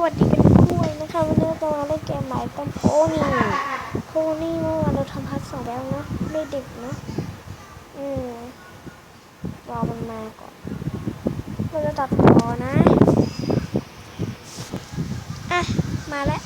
สวัสดีกันด้วยนะคะวันนี้จะมาเล่นเกมใหม่เป็นโพนี่โพนี่เมื่อวานเราทำพัร์สองแล้วนะไม่เด็กนะอืมรอมันมาก่อนเราจะตัดต่อนะ อะ มาแล้ว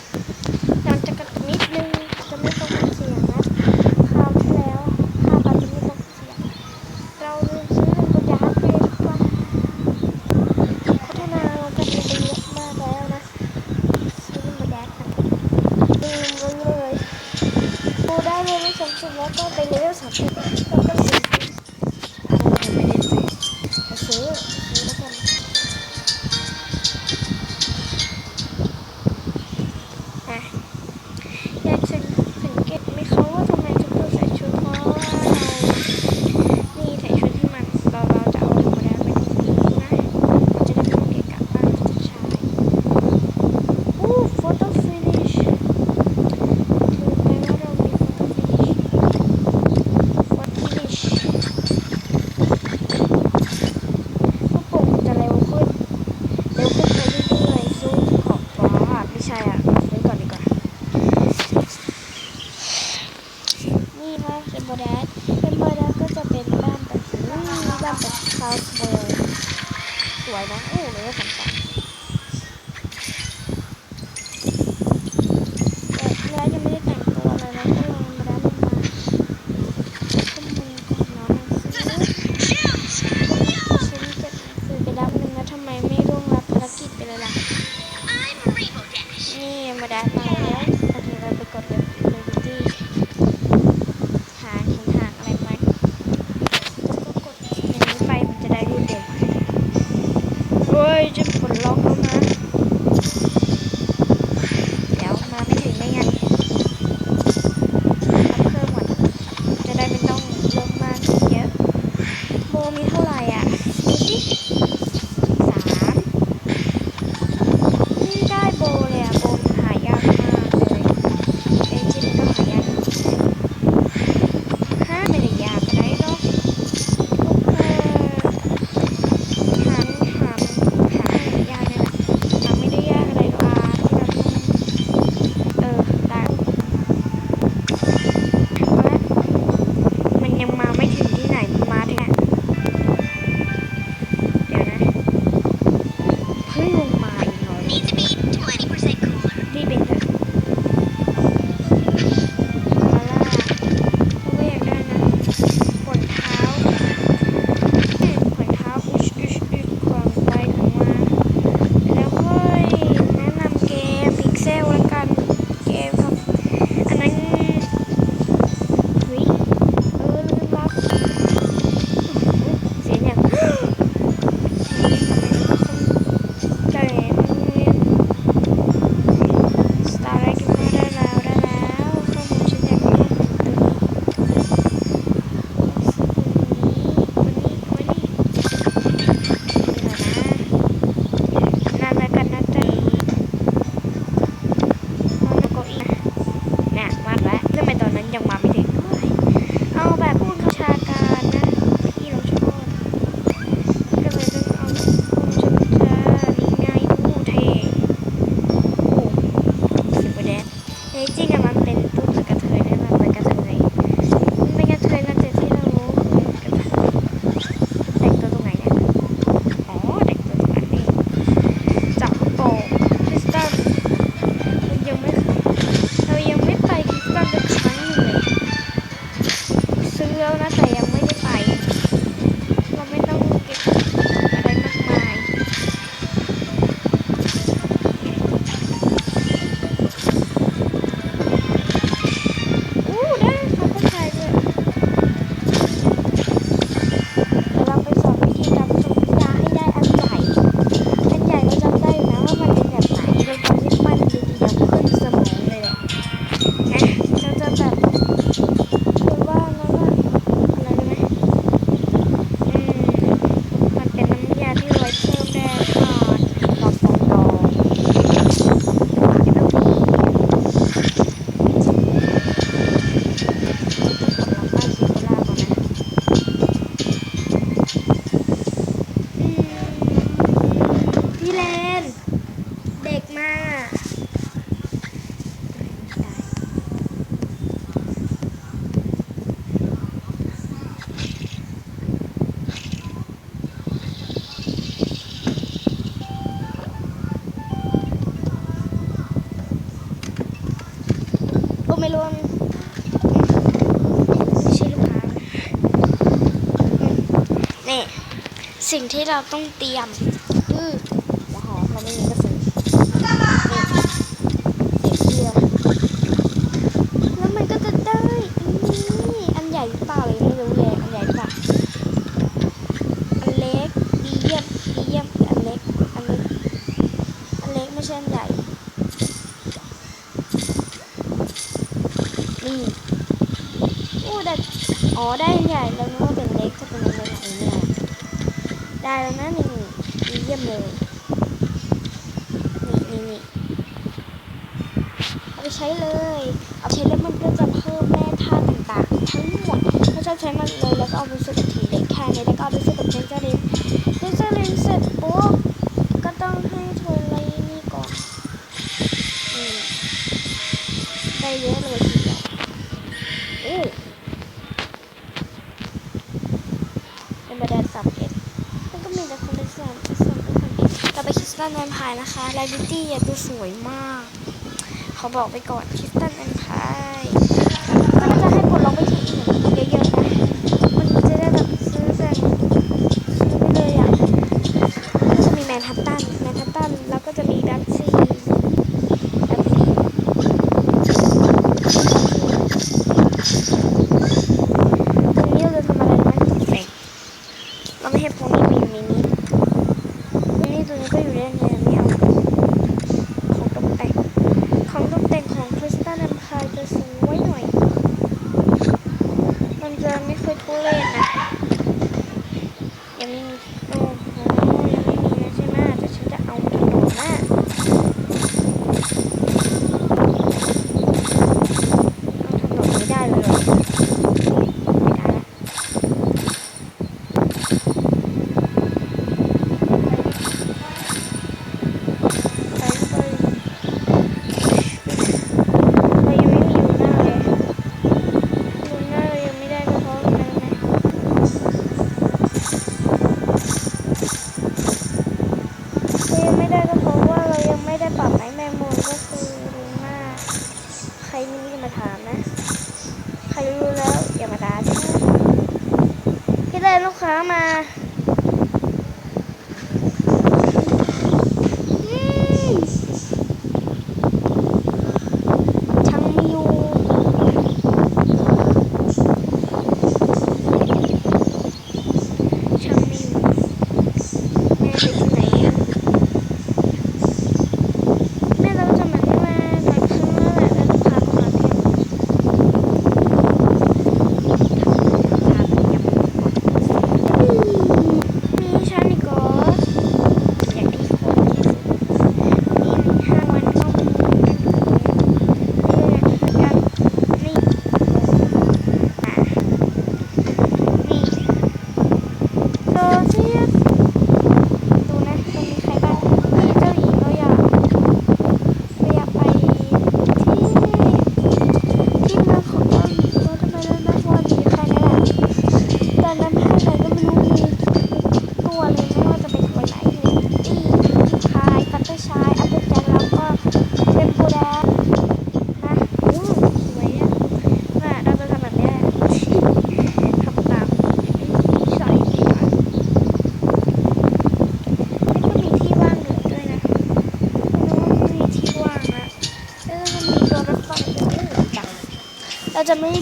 สิ่งที่เราต้องเตรียมคือหัวหอมเราไม่มีก็ซื้อเตรียมแล้วมันก็จะได้นี่อันใหญ่หรือเปล่าเลยไม่รู้เลยอันใหญ่หป่าอันเล็กดีเยี่ยมดีเยี่ยมอันเล็กอันเล็กอันเล็กไม่ใช่อันใหญ่นี่โอ้ได้อ๋อได้อันใหญ่แล้วนึกว่าเป็นเล็กจะเป็นอะไรหญ่เนี่ย ได้แล้วนะนี่ดีเยี่ยมเลยนี่นี่นี่เอาไปใช้เลย เอาใช้แล้วมันก็จะเพิ่มแม่ธาต่างๆ ทั้งหมดถ้าชอบใช้มันเลยแล้วก็เอาไปสู้กับทีเด็กแค่นี้แล้วก็เอาไปสู้กับเจนเจอรินเจนเจอรินเสร็จปุ๊บายนะคะลาลิตี้ดูสวยมาก เขาบอกไปก่อน ลูกค้ามา จะ一ม่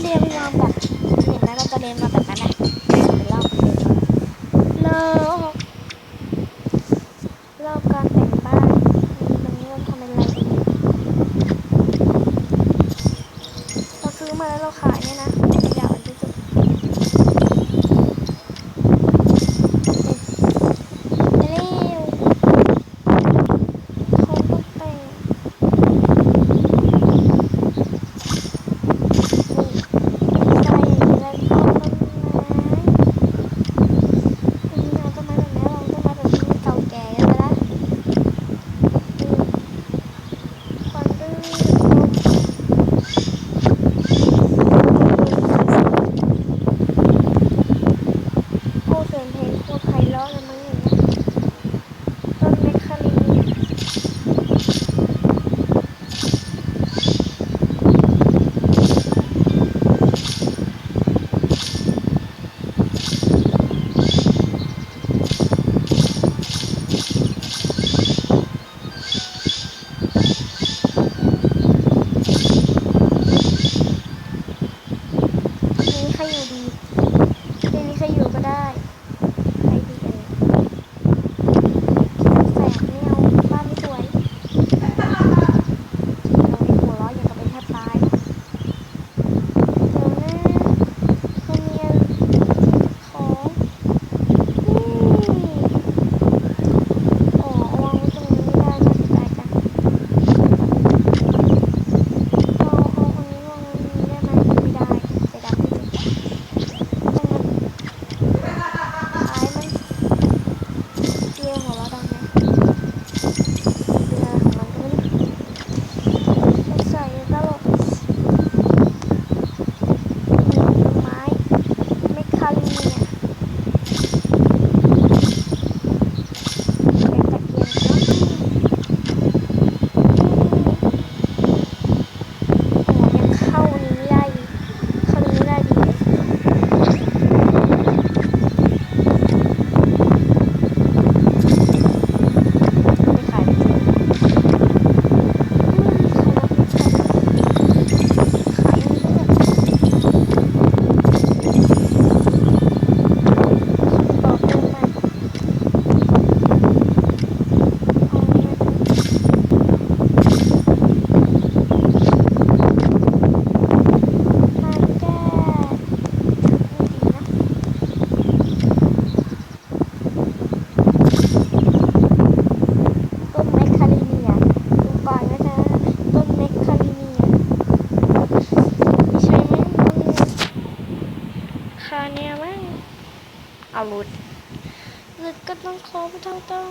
ต้องครบต้องต้อง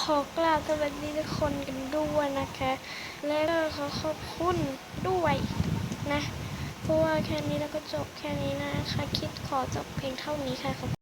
ขอกล่าวสวัสดีทุกคนกันด้วยนะคะ และก็ขอขอบคุณด้วยนะ เพราะว่าแค่นี้แล้วก็จบแค่นี้นะคะคิดขอจบเพียงเท่านี้ค่ะขอบ